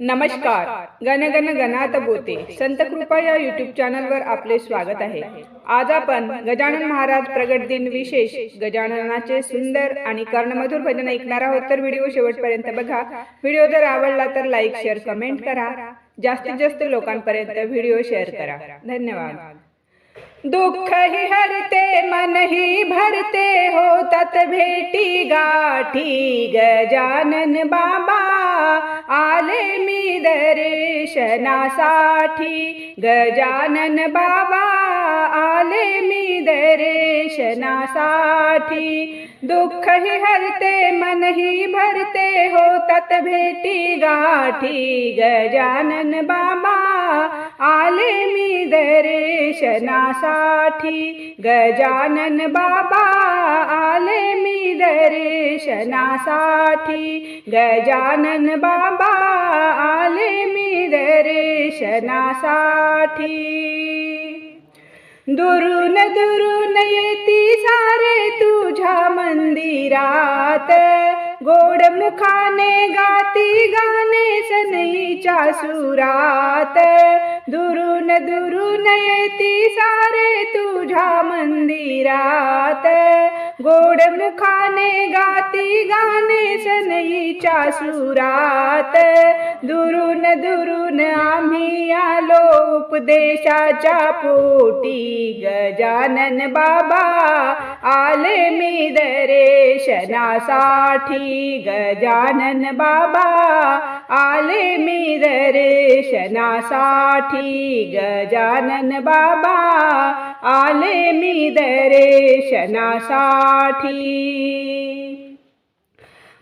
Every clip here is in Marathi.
नमस्कार. गण गण गणात बोते संत कृपा या युट्यूब चॅनलवर आपले स्वागत आहे. आज आपण गजानन महाराज प्रगट दिन विशेष गजाननाचे सुंदर आणि कर्णमधुर भजन ऐकणार आहोत. तर व्हिडिओ शेवटपर्यंत बघा. व्हिडिओ जर आवडला तर लाईक शेअर कमेंट करा. जास्तीत जास्त लोकांपर्यंत व्हिडिओ शेअर करा. धन्यवाद. दुःख ही हरते मन ही भरते होतात भेटी गाठी. गजानन बाबा आले मी दर्शनासाठी. गजानन बाबा आले मी दर्शनासाठी. दुःख ही हरते मन ही भरते होतात भेटी गाठी. गजानन बाबा आले मी दर्शनासाठी. गजानन बाबा आले मी दर्शनासाठी गजानन बाबा आले मी दर्शनासाठी दुरून दुरून येती सारे तुझ्या मंदिरात गोड मुखाने गा सनईच्या सुरात दुरून दुरून येती सारे तुझ्या मंदिरात. गोड मुखाने गाती गाणे सनईच्या सुरात. दुरून दुरून आम्ही आलो उपदेशाच्या पोटी. गजानन बाबा आले मी दरेशनासाठी. गजानन बाबा आले मी दर्शनासाठी गजानन बाबा. आले मी दर्शनासाठी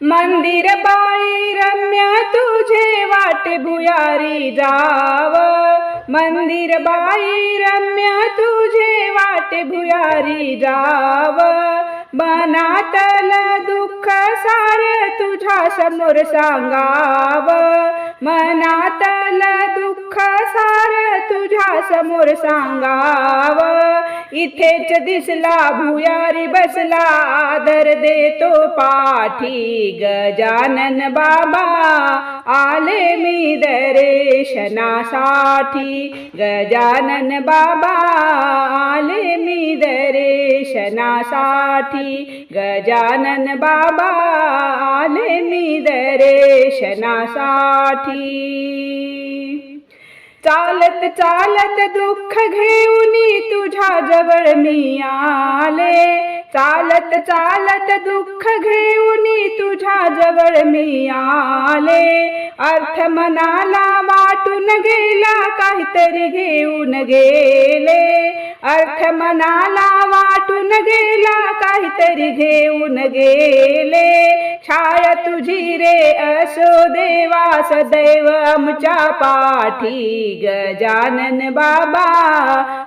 मंदिर बाई रम्य तुझे वाटे भुयारी जाव. मंदिर बाई रम्य तुझे वाटे भुयारी जाव. मनात सार तुझ्या समोर सांगाव. मनातल दुःख सार तुझ्या समोर सांगाव. इथेच दिसला भुयारी बसला आदर देतो पाठी गजानन बाबा. आले मी दर्शनासाठी गजानन बाबा. आले मी दर्शनासाठी गजानन बाबा आले मी दर्शनासाठी. चालत चालत दुःख घेऊन तुझ्या जवळ मी आले. चालत चालत दुःख घेऊन तुझ्या जवळ मी आले. अर्थ मनाला वाटून गेला काहीतरी घेऊन गेले. अर्थ मनाला वाटून गेला काहीतरी घेऊन गेले. छाया तुझी रे असो देवा सदैव आमच्या पाठी गजानन बाबा.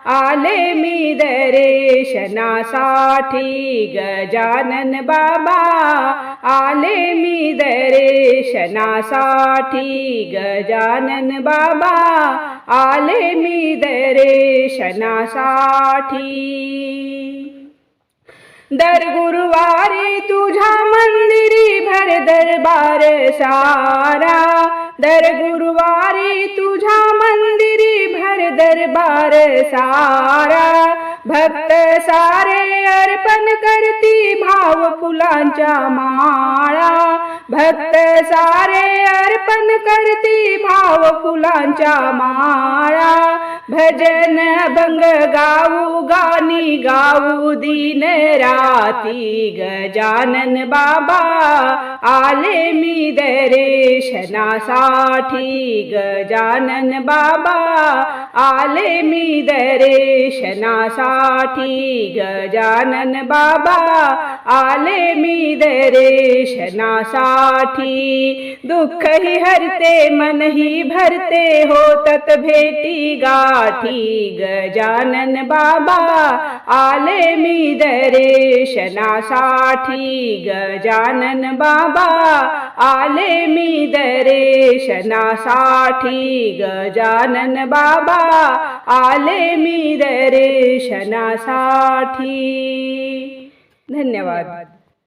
आले मी दरेशनासाठी गजानन बाबा. आले मी दरेशनासाठी गजानन बाबा. आले मी दरेशनासाठी. दर गुरुवारी तुझ्या मंदिरी भर दरबार सारा. दर गुरुवारी तुझ्या मंदिरी भर दरबार सारा. भक्त सारे अर्पण करती भाव फुलांच्या माळा. भक्त सारे अर्पण करती भाव फुलांच्या माळा. भजन भंग गाऊ गाणी गाऊ दिन राती गजानन बाबा. आले मी दरेशनासाठी गजानन बाबा. आले मी दर्शनासाठी गजानन बाबा आले मी दर्शनासाठी दुःख ही हरते मन ही भरते होतात भेटी गाठी. गजानन बाबा आले मी दर्शनासाठी गजानन बाबा आले मी दरेशनासाठी गजानन बाबा. आले मी दरेशनासाठी. धन्यवाद.